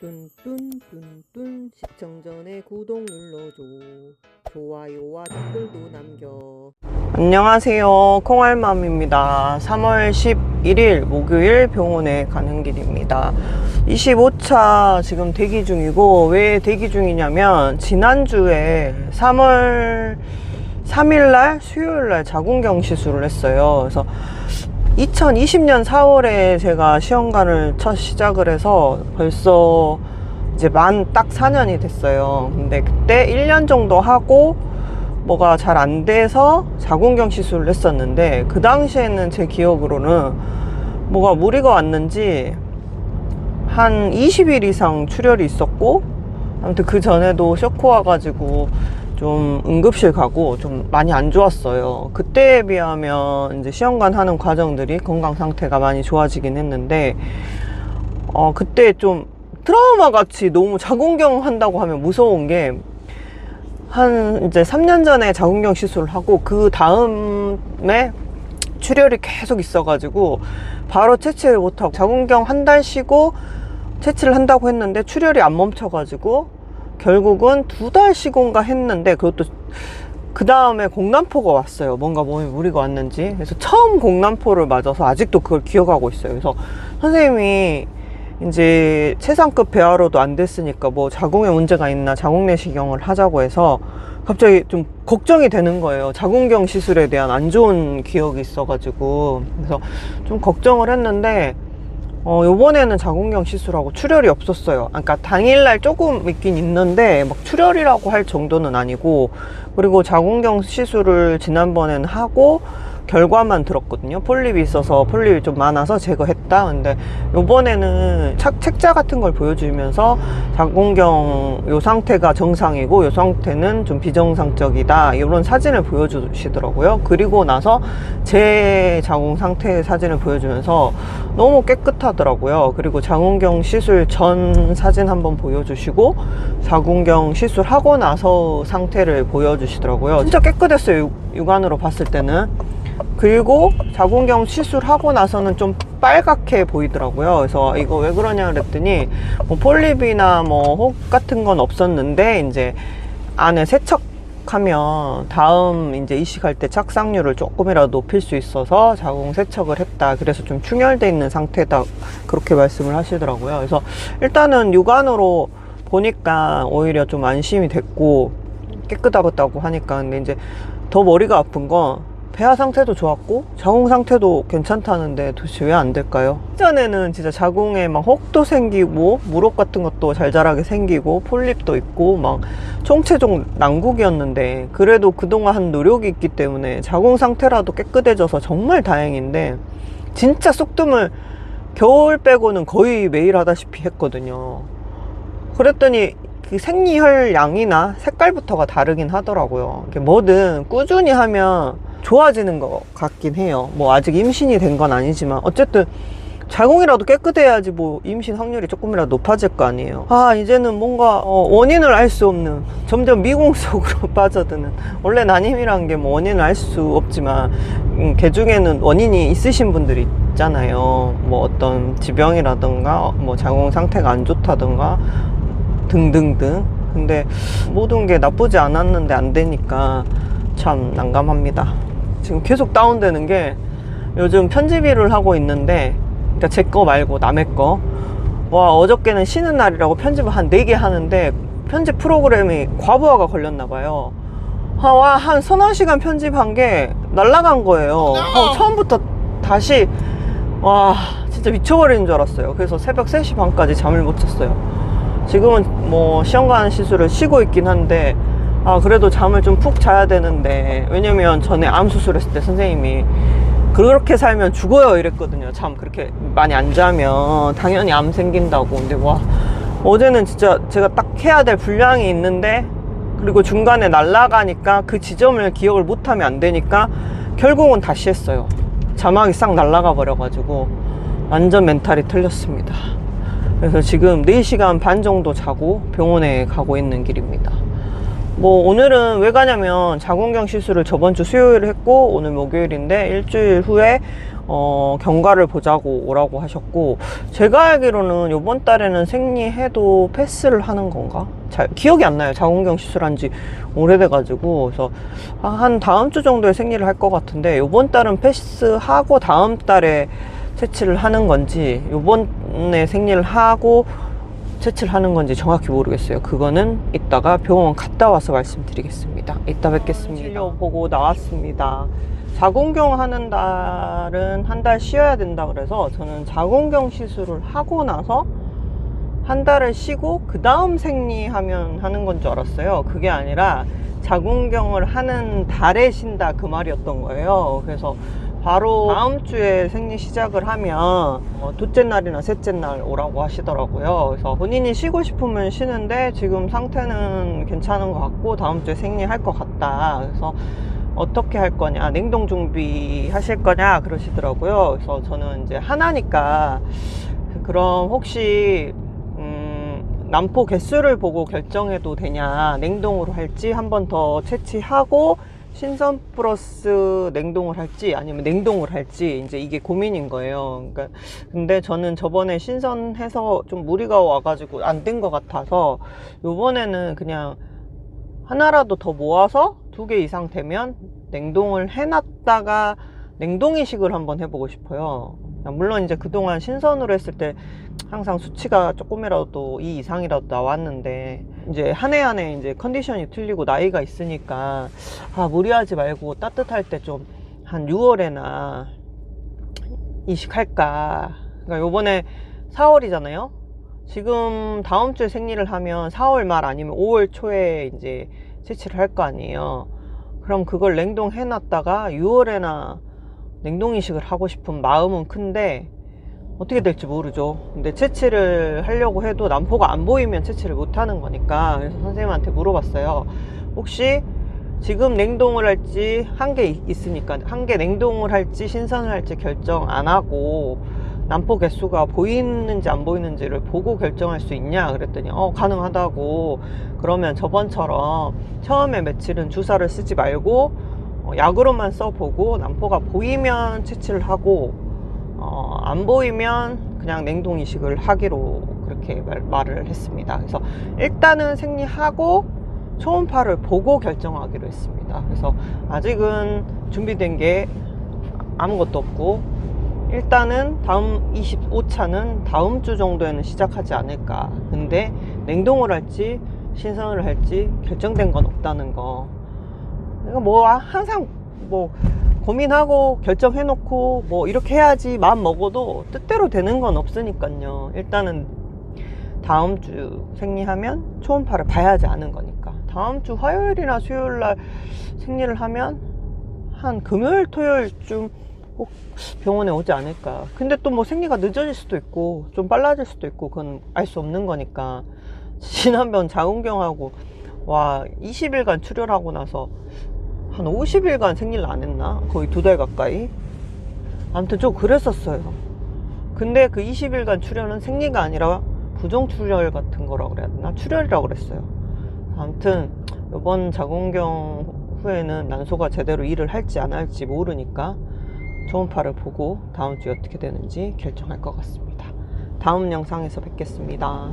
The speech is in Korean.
뚠뚠뚠뚠 시청 전에 구독 눌러줘. 좋아요와 댓글도 남겨. 안녕하세요. 콩알맘입니다. 3월 11일 목요일 병원에 가는 길입니다. 25차 지금 대기 중이고 왜 대기 중이냐면 지난주에 3월 3일날 수요일날 자궁경 시술을 했어요. 그래서 2020년 4월에 제가 시험관을 첫 시작을 해서 벌써 이제 만 딱 4년이 됐어요. 근데 그때 1년 정도 하고 뭐가 잘 안 돼서 자궁경 시술을 했었는데 그 당시에는 제 기억으로는 뭐가 무리가 왔는지 한 20일 이상 출혈이 있었고 아무튼 그 전에도 쇼크 와가지고 좀 응급실 가고 좀 많이 안 좋았어요. 그때에 비하면 이제 시험관 하는 과정들이 건강 상태가 많이 좋아지긴 했는데 어 그때 좀 트라우마 같이 너무 자궁경 한다고 하면 무서운 게 한 이제 3년 전에 자궁경 시술을 하고 그 다음에 출혈이 계속 있어가지고 바로 채취를 못하고 자궁경 한 달 쉬고 채취를 한다고 했는데 출혈이 안 멈춰가지고 결국은 두달 쉬고인가 했는데 그것도 그 다음에 공난포가 왔어요. 뭔가 몸에 무리가 왔는지. 그래서 처음 공난포를 맞아서 아직도 그걸 기억하고 있어요. 그래서 선생님이 이제 최상급 배아로도 안 됐으니까 뭐 자궁에 문제가 있나 자궁 내시경을 하자고 해서 갑자기 좀 걱정이 되는 거예요. 자궁경 시술에 대한 안 좋은 기억이 있어가지고. 그래서 좀 걱정을 했는데 어, 요번에는 자궁경 시술하고 출혈이 없었어요. 그러니까 당일날 조금 있긴 있는데 막 출혈이라고 할 정도는 아니고 그리고 자궁경 시술을 지난번엔 하고 결과만 들었거든요. 폴립이 있어서 폴립이 좀 많아서 제거했다. 근데 요번에는 착, 책자 같은 걸 보여주면서 자궁경 요 상태가 정상이고 요 상태는 좀 비정상적이다. 이런 사진을 보여주시더라고요. 그리고 나서 제 자궁 상태 사진을 보여주면서 너무 깨끗하더라고요. 그리고 자궁경 시술 전 사진 한번 보여주시고 자궁경 시술하고 나서 상태를 보여주시더라고요. 진짜 깨끗했어요. 육- 육안으로 봤을 때는. 그리고 자궁경 시술 하고 나서는 좀 빨갛게 보이더라고요. 그래서 이거 왜 그러냐 그랬더니 뭐 폴립이나 뭐 혹 같은 건 없었는데 이제 안에 세척 하면 다음 이제 이식할 때 착상률을 조금이라도 높일 수 있어서 자궁 세척을 했다. 그래서 좀 충혈돼 있는 상태다. 그렇게 말씀을 하시더라고요. 그래서 일단은 육안으로 보니까 오히려 좀 안심이 됐고 깨끗하다고 하니까 근데 이제 더 머리가 아픈 건 폐하 상태도 좋았고 자궁 상태도 괜찮다는데 도대체 왜 안 될까요? 전에는 진짜 자궁에 막 혹도 생기고 무릎 같은 것도 잘 자라게 생기고 폴립도 있고 막 총체적 난국이었는데 그래도 그동안 한 노력이 있기 때문에 자궁 상태라도 깨끗해져서 정말 다행인데 진짜 쑥뜸을 겨울 빼고는 거의 매일 하다시피 했거든요. 그랬더니 그 생리혈 양이나 색깔부터가 다르긴 하더라고요. 뭐든 꾸준히 하면 좋아지는 것 같긴 해요. 뭐 아직 임신이 된 건 아니지만 어쨌든 자궁이라도 깨끗해야지 뭐 임신 확률이 조금이라도 높아질 거 아니에요. 아 이제는 뭔가 어, 원인을 알 수 없는 점점 미궁 속으로 빠져드는 원래 난임이란 게 뭐 원인을 알 수 없지만 음, 개 중에는 원인이 있으신 분들이 있잖아요. 뭐 어떤 지병이라든가 뭐 자궁 상태가 안 좋다든가 등등등. 근데 모든 게 나쁘지 않았는데 안 되니까 참 난감합니다. 지금 계속 다운되는 게 요즘 편집 일을 하고 있는데 그러니까 제 거 말고 남의 거. 와 어저께는 쉬는 날이라고 편집을 한 4개 하는데 편집 프로그램이 과부하가 걸렸나 봐요. 아, 와, 한 서너 시간 편집한 게 날라간 거예요. 어, 처음부터 다시 와 진짜 미쳐버리는 줄 알았어요. 그래서 새벽 3시 반까지 잠을 못 잤어요. 지금은 뭐 시험관 시술을 쉬고 있긴 한데 아 그래도 잠을 좀 푹 자야 되는데. 왜냐면 전에 암 수술했을 때 선생님이 그렇게 살면 죽어요 이랬거든요. 잠 그렇게 많이 안 자면. 당연히 암 생긴다고. 근데 와 어제는 진짜 제가 딱 해야 될 분량이 있는데 그리고 중간에 날아가니까 그 지점을 기억을 못하면 안 되니까 결국은 다시 했어요. 자막이 싹 날아가 버려가지고 완전 멘탈이 틀렸습니다. 그래서 지금 4시간 반 정도 자고 병원에 가고 있는 길입니다. 뭐 오늘은 왜 가냐면 자궁경 시술을 저번 주 수요일에 했고 오늘 목요일인데 일주일 후에 어, 경과를 보자고 오라고 하셨고 제가 알기로는 이번 달에는 생리해도 패스를 하는 건가? 잘 기억이 안 나요. 자궁경 시술한 지 오래돼가지고 그래서 한 다음 주 정도에 생리를 할 것 같은데 이번 달은 패스하고 다음 달에 채취를 하는 건지 이번에 생리를 하고 채취를 하는 건지 정확히 모르겠어요. 그거는 이따가 병원 갔다 와서 말씀드리겠습니다. 이따 뵙겠습니다. 진료 보고 나왔습니다. 자궁경 하는 달은 한 달 쉬어야 된다 그래서 저는 자궁경 시술을 하고 나서 한 달을 쉬고 그 다음 생리하면 하는 건 줄 알았어요. 그게 아니라 자궁경을 하는 달에 쉰다 그 말이었던 거예요. 그래서 바로 다음 주에 생리 시작을 하면 어, 둘째 날이나 셋째 날 오라고 하시더라고요. 그래서 본인이 쉬고 싶으면 쉬는데 지금 상태는 괜찮은 것 같고 다음 주에 생리할 것 같다. 그래서 어떻게 할 거냐, 냉동 준비 하실 거냐 그러시더라고요. 그래서 저는 이제 하나니까 그럼 혹시 음, 남포 개수를 보고 결정해도 되냐, 냉동으로 할지 한 번 더 채취하고 신선 플러스 냉동을 할지 아니면 냉동을 할지 이제 이게 고민인 거예요. 그러니까 근데 저는 저번에 신선해서 좀 무리가 와가지고 안 된 것 같아서 요번에는 그냥 하나라도 더 모아서 두 개 이상 되면 냉동을 해놨다가 냉동 이식을 한번 해보고 싶어요. 물론 이제 그동안 신선으로 했을 때 항상 수치가 조금이라도 이 이상이라도 나왔는데 이제 한 해 한 해 이제 컨디션이 틀리고 나이가 있으니까 아 무리하지 말고 따뜻할 때 좀 한 6월에나 이식할까. 그러니까 요번에 4월이잖아요. 지금 다음 주에 생리를 하면 4월 말 아니면 5월 초에 이제 채취를 할 거 아니에요. 그럼 그걸 냉동해 놨다가 6월에나 냉동 이식을 하고 싶은 마음은 큰데 어떻게 될지 모르죠. 근데 채취를 하려고 해도 남포가 안 보이면 채취를 못 하는 거니까 그래서 선생님한테 물어봤어요. 혹시 지금 냉동을 할지 한 개 있으니까 한 개 냉동을 할지 신선을 할지 결정 안 하고 남포 개수가 보이는지 안 보이는지를 보고 결정할 수 있냐 그랬더니 어 가능하다고 그러면 저번처럼 처음에 며칠은 주사를 쓰지 말고 어, 약으로만 써보고 남포가 보이면 채취를 하고 어, 안 보이면 그냥 냉동 이식을 하기로 그렇게 말, 말을 했습니다. 그래서 일단은 생리하고 초음파를 보고 결정하기로 했습니다. 그래서 아직은 준비된 게 아무것도 없고 일단은 다음 25차는 다음 주 정도에는 시작하지 않을까. 근데 냉동을 할지 신선을 할지 결정된 건 없다는 거. 이거 뭐 항상 뭐 고민하고 결정해놓고 뭐 이렇게 해야지 마음 먹어도 뜻대로 되는 건 없으니까요. 일단은 다음 주 생리하면 초음파를 봐야지 아는 거니까. 다음 주 화요일이나 수요일 날 생리를 하면 한 금요일 토요일쯤 꼭 병원에 오지 않을까. 근데 또 뭐 생리가 늦어질 수도 있고 좀 빨라질 수도 있고 그건 알 수 없는 거니까. 지난번 자궁경하고 와 20일간 출혈하고 나서 한 50일간 생리를 안 했나? 거의 두 달 가까이. 아무튼 좀 그랬었어요. 근데 그 20일간 출혈은 생리가 아니라 부정 출혈 같은 거라고 그래야 되나? 출혈이라고 그랬어요. 아무튼 이번 자궁경 후에는 난소가 제대로 일을 할지 안 할지 모르니까 초음파를 보고 다음 주에 어떻게 되는지 결정할 것 같습니다. 다음 영상에서 뵙겠습니다.